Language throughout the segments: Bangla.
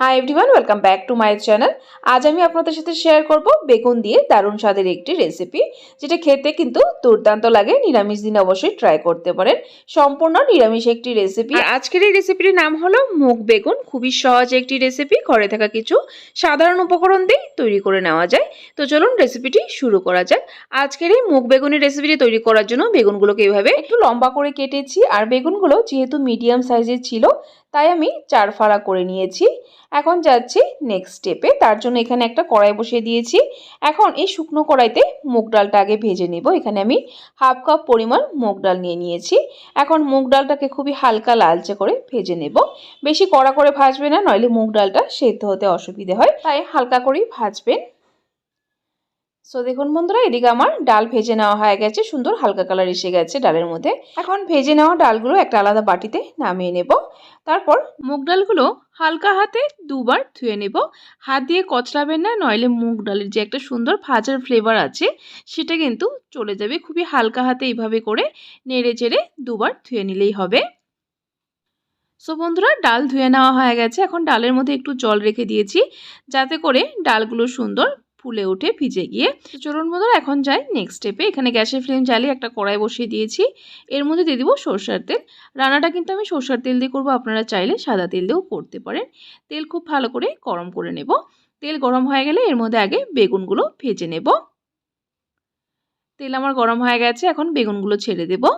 Hi everyone welcome back to my channel আজ আমি আপনাদের সাথে শেয়ার করব বেগুন দিয়ে দারুণ স্বাদের একটি রেসিপি যেটা খেতে কিন্তু দুর্দান্ত লাগে। নিরামিষ দিন অবশ্যই ট্রাই করতে পারেন। সম্পূর্ণ নিরামিষ একটি রেসিপি আজকের এই রেসিপির নাম হলো মুগ বেগুন। খুবই সহজ একটি রেসিপি ঘরে থাকা কিছু সাধারণ উপকরণ দিয়ে তৈরি করে নেওয়া যায়। তো চলুন রেসিপিটি শুরু করা যাক। আজকের এই মুগ বেগুনের রেসিপিটি তৈরি করার জন্য বেগুনগুলোকে এইভাবে একটু লম্বা করে কেটেছি। আর বেগুনগুলো যেহেতু মিডিয়াম সাইজের ছিল তাই আমি চার ফাড়া করে নিয়েছি। এখন যাচ্ছি নেক্সট স্টেপে তার জন্য এখানে একটা কড়াই বসিয়ে দিয়েছি। এখন এই শুকনো কড়াইতে মুগ ডালটা আগে ভেজে নেব। এখানে আমি হাফ কাপ পরিমাণ মুগ ডাল নিয়ে নিয়েছি। এখন মুগ ডালটাকে খুবই হালকা লালচে করে ভেজে নেব। বেশি কড়া করে ভাজবে না, নইলে মুগ ডালটা সেদ্ধ হতে অসুবিধে হয়। তাই হালকা করেই ভাজবেন। সো দেখুন বন্ধুরা, এদিকে আমার ডাল ভেজে নেওয়া হয়ে গেছে। সুন্দর হালকা কালার এসে গেছে ডালের মধ্যে। এখন ভেজে নেওয়া ডালগুলো একটা আলাদা বাটিতে নামিয়ে নেব। তারপর মুগ ডালগুলো হালকা হাতে দুবার ধুয়ে নেব। হাত দিয়ে কচলাবেন না, নইলে মুগ ডালের যে একটা সুন্দর ভাজার ফ্লেভার আছে, সেটা কিন্তু চলে যাবে। খুবই হালকা হাতে এইভাবে করে নেড়ে চেড়ে দুবার ধুয়ে নিলেই হবে। সো বন্ধুরা, ডাল ধুয়ে নেওয়া হয়ে গেছে। এখন ডালের মধ্যে একটু জল রেখে দিয়েছি, যাতে করে ডালগুলো সুন্দর ফুলে উঠে ভিজে গিয়ে চলুন বন্ধুরা, এখন যাই নেক্সট স্টেপে এখানে গ্যাসের ফ্লেম জ্বালিয়ে একটা কড়াই বসিয়ে দিয়েছি। এর মধ্যে দিয়ে দিব সরষার তেল। রান্নাটা কিন্তু আমি সরষার তেল দিয়ে করব। আপনারা চাইলে সাদা তেল দিয়েও করতে পারেন। তেল খুব ভালো করে গরম করে নেব। তেল গরম হয়ে গেলে এর মধ্যে আগে বেগুনগুলো ভেজে নেব। তেল আমার গরম হয়ে গেছে। এখন বেগুনগুলো ছেড়ে দেবো।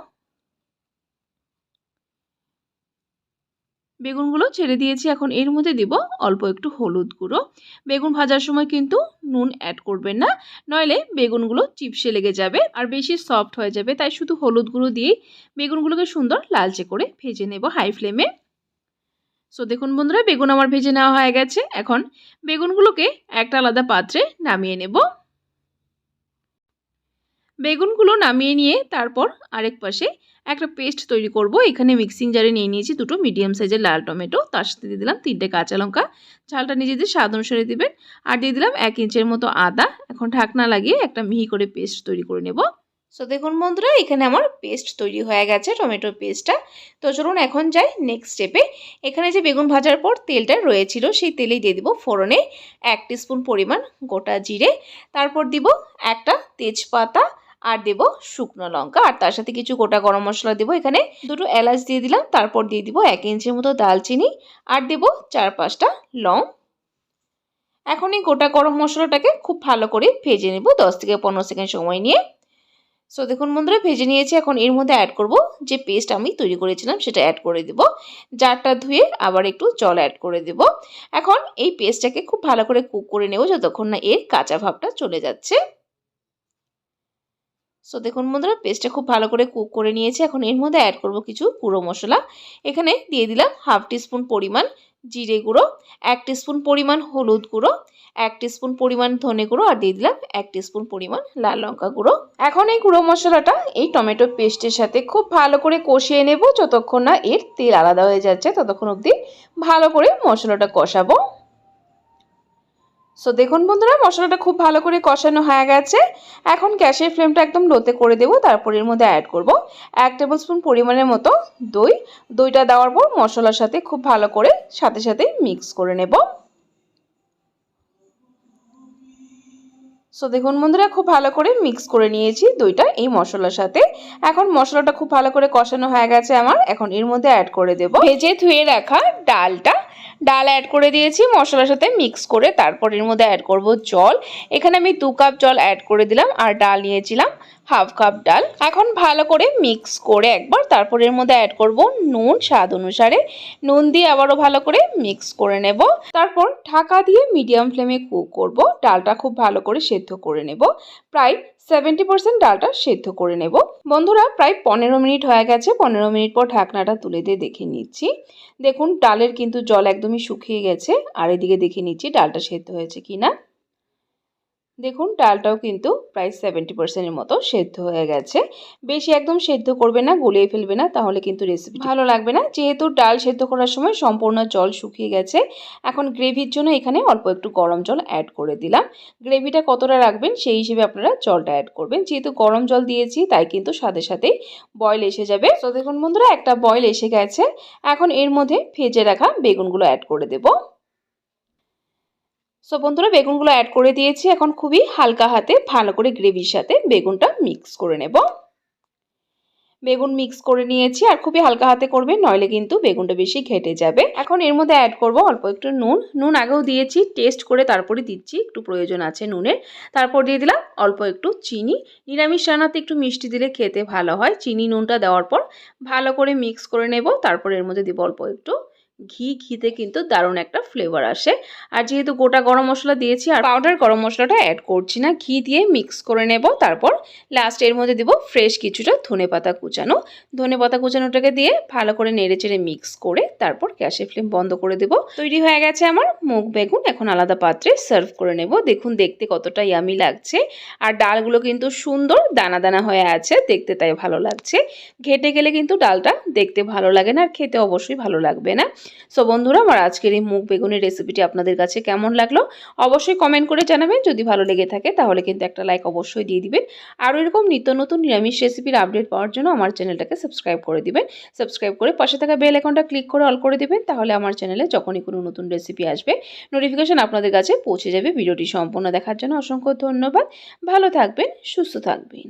বেগুনগুলো ছেড়ে দিয়েছি, এখন এর মধ্যে দিব অল্প একটু হলুদ গুঁড়ো। বেগুন ভাজার সময় কিন্তু নুন অ্যাড করবেন না, নইলে বেগুনগুলো চিপসে লেগে যাবে আর বেশি সফট হয়ে যাবে, তাই শুধু হলুদ গুঁড়ো দিয়েই বেগুনগুলোকে সুন্দর লালচে করে ভেজে নেব হাই ফ্লেমে সো দেখুন বন্ধুরা, বেগুন আমার ভেজে নেওয়া হয়ে গেছে, এখন বেগুনগুলোকে একটা আলাদা পাত্রে নামিয়ে নেব। বেগুনগুলো নামিয়ে নিয়ে তারপর আরেক পাশে একটা পেস্ট তৈরি করব। এখানে মিক্সিং জারে নিয়ে নিয়েছি দুটো মিডিয়াম সাইজের লাল টমেটো। তার সাথে দিয়ে দিলাম তিনটে কাঁচা লঙ্কা। ঝালটা নিজেদের স্বাদ অনুসারে দেবেন। আর দিয়ে দিলাম এক ইঞ্চের মতো আদা। এখন ঢাকনা লাগিয়ে একটা মিহি করে পেস্ট তৈরি করে নেব। সো দেখুন বন্ধুরা, এখানে আমার পেস্ট তৈরি হয়ে গেছে, টমেটো পেস্টটা। তো চলুন এখন যাই নেক্সট স্টেপে এখানে যে বেগুন ভাজার পর তেলটা রয়েছিল, সেই তেলেই দিয়ে দিব ফোড়নে এক স্পুন পরিমাণ গোটা জিরে। তারপর দিব একটা তেজপাতা আর দেব শুকনো লঙ্কা। আর তার সাথে কিছু গোটা গরম মশলা দেবো। এখানে দুটো এলাচ দিয়ে দিলাম, তারপর দিয়ে দিব এক ইঞ্চির মতো দালচিনি। আর দেব চার পাঁচটা লং। এখন এই গোটা গরম মশলাটাকে খুব ভালো করে ভেজে নেব, দশ থেকে পনেরো সেকেন্ড সময় নিয়ে। সো দেখুন বন্ধুরা, ভেজে নিয়েছি। এখন এর মধ্যে অ্যাড করব যে পেস্ট আমি তৈরি করেছিলাম, সেটা অ্যাড করে দেব। জারটা ধুয়ে আবার একটু জল অ্যাড করে দেব। এখন এই পেস্টটাকে খুব ভালো করে কুক করে নেব, যতক্ষণ না এর কাঁচা ভাবটা চলে যাচ্ছে। সো দেখুন বন্ধুরা পেস্টটা খুব ভালো করে কুক করে নিয়েছি। এখন এর মধ্যে অ্যাড করব কিছু গুঁড়ো মশলা। এখানে দিয়ে দিলাম হাফ টিস্পুন পরিমাণ জিরে গুঁড়ো, এক টিস্পুন পরিমাণ হলুদ গুঁড়ো, এক টিস্পুন পরিমাণ ধনে গুঁড়ো আর দিয়ে দিলাম এক টিস্পুন পরিমাণ লাল লঙ্কা গুঁড়ো। এখন এই গুঁড়ো মশলাটা এই টমেটো পেস্টের সাথে খুব ভালো করে কষিয়ে নেব। যতক্ষণ না এর তেল আলাদা হয়ে যাচ্ছে, ততক্ষণ অবধি ভালো করে মশলাটা কষাবো। সো দেখুন বন্ধুরা, মশলাটা খুব ভালো করে কষানো হয়ে গেছে। এখন গ্যাসের ফ্লেমটা একদম লোতে করে দেবো, তারপর এর মধ্যে অ্যাড করব এক টেবিল স্পুন পরিমাণের মতো দই। দইটা দেওয়ার পর মশলার সাথে খুব ভালো করে সাথে সাথে মিক্স করে নেব। সো দেখুন বন্ধুরা, খুব ভালো করে মিক্স করে নিয়েছি দইটা এই মশলার সাথে। এখন মশলাটা খুব ভালো করে কষানো হয়ে গেছে আমার। এখন এর মধ্যে অ্যাড করে দেব। ভেজে ধুয়ে রাখা ডালটা ডাল অ্যাড করে দিয়েছি, মশলার সাথে মিক্স করে তারপর এর মধ্যে অ্যাড করব জল। এখানে আমি দু কাপ জল অ্যাড করে দিলাম আর ডাল নিয়েছিলাম হাফ কাপ ডাল। এখন ভালো করে মিক্স করে একবার তারপর এর মধ্যে অ্যাড করব নুন, স্বাদ অনুসারে। নুন দিয়ে আবারও ভালো করে মিক্স করে নেব। তারপর ঢাকা দিয়ে মিডিয়াম ফ্লেমে কুক করব। ডালটা খুব ভালো করে সেদ্ধ করে নেব। প্রায় সেভেন্টি পার্সেন্ট ডালটা সেদ্ধ করে নেব। বন্ধুরা, প্রায় পনেরো মিনিট হয়ে গেছে। পনেরো মিনিট পর ঢাকনাটা তুলে দিয়ে দেখে নিচ্ছি। দেখুন, ডালের কিন্তু জল একদমই শুকিয়ে গেছে। আর এদিকে দেখে নিচ্ছি ডালটা সেদ্ধ হয়েছে কি না দেখুন, ডালটাও কিন্তু প্রায় সেভেন্টি পার্সেন্টের মতো সেদ্ধ হয়ে গেছে। বেশি একদম সেদ্ধ করবে না, গলিয়ে ফেলবে না, তাহলে কিন্তু রেসিপি ভালো লাগবে না। যেহেতু ডাল সেদ্ধ করার সময় সম্পূর্ণ জল শুকিয়ে গেছে, এখন গ্রেভির জন্য এখানে অল্প একটু গরম জল অ্যাড করে দিলাম। গ্রেভিটা কতটা রাখবেন, সেই হিসেবে আপনারা জলটা অ্যাড করবেন। যেহেতু গরম জল দিয়েছি, তাই কিন্তু সাথে সাথেই বয়েল এসে যাবে। তো দেখুন বন্ধুরা, একটা বয়েল এসে গেছে। এখন এর মধ্যে ভেজে রাখা বেগুনগুলো অ্যাড করে দেবো। সো বন্ধুরা, বেগুনগুলো অ্যাড করে দিয়েছি। এখন খুবই হালকা হাতে ভালো করে গ্রেভির সাথে বেগুনটা মিক্স করে নেব। বেগুন মিক্স করে নিয়েছি, আর খুবই হালকা হাতে করবেন নইলে কিন্তু বেগুনটা বেশি ঘেটে যাবে। এখন এর মধ্যে অ্যাড করব অল্প একটু নুন। নুন আগেও দিয়েছি টেস্ট করে তারপরে দিচ্ছি, একটু প্রয়োজন আছে নুনের। তারপর দিয়ে দিলাম অল্প একটু চিনি। নিরামিষ রান্নাতে একটু মিষ্টি দিলে খেতে ভালো হয়। চিনি, নুনটা দেওয়ার পর ভালো করে মিক্স করে নেব। তারপর এর মধ্যে দিব অল্প একটু ঘি, ঘিতে কিন্তু দারুণ একটা ফ্লেভার আসে। আর যেহেতু গোটা গরম মশলা দিয়েছি, আর পাউডার গরম মশলাটা অ্যাড করছি না, ঘি দিয়ে মিক্স করে নেব, তারপর লাস্ট এর মধ্যে দিব ফ্রেশ কিছুটা ধনে পাতা কুচানো। ধনে পাতা কুচানোটাকে দিয়ে ভালো করে নেড়ে চেড়ে মিক্স করে তারপর গ্যাসের ফ্লেম বন্ধ করে দেব। তৈরি হয়ে গেছে আমার মুখ বেগুন, এখন আলাদা পাত্রে সার্ভ করে নেব। দেখুন, দেখতে কতটা ইয়ামি লাগছে। আর ডালগুলো কিন্তু সুন্দর দানা দানা হয়ে আছে, দেখতে তাই ভালো লাগছে। ঘেটে গেলে কিন্তু ডালটা দেখতে ভালো লাগে না, আর খেতে অবশ্যই ভালো লাগবে না। সো বন্ধুরা, আমার আজকের এই মুখ বেগুনের রেসিপিটি আপনাদের কাছে কেমন লাগল? অবশ্যই কমেন্ট করে জানাবেন। যদি ভালো লেগে থাকে, তাহলে কিন্তু একটা লাইক অবশ্যই দিয়ে দিবেন। আরও এরকম নিত্য নতুন নিরামিষ রেসিপির আপডেট পাওয়ার জন্য আমার চ্যানেলটাকে সাবস্ক্রাইব করে দিবেন। সাবস্ক্রাইব করে পাশে থাকা বেল আইকনটা ক্লিক করে অল করে দিবেন। তাহলে আমার চ্যানেলে যখনই কোনো নতুন রেসিপি আসবে নোটিফিকেশন আপনাদের কাছে পৌঁছে যাবে। ভিডিওটি সম্পূর্ণ দেখার জন্য অসংখ্য ধন্যবাদ। ভালো থাকবেন, সুস্থ থাকবেন।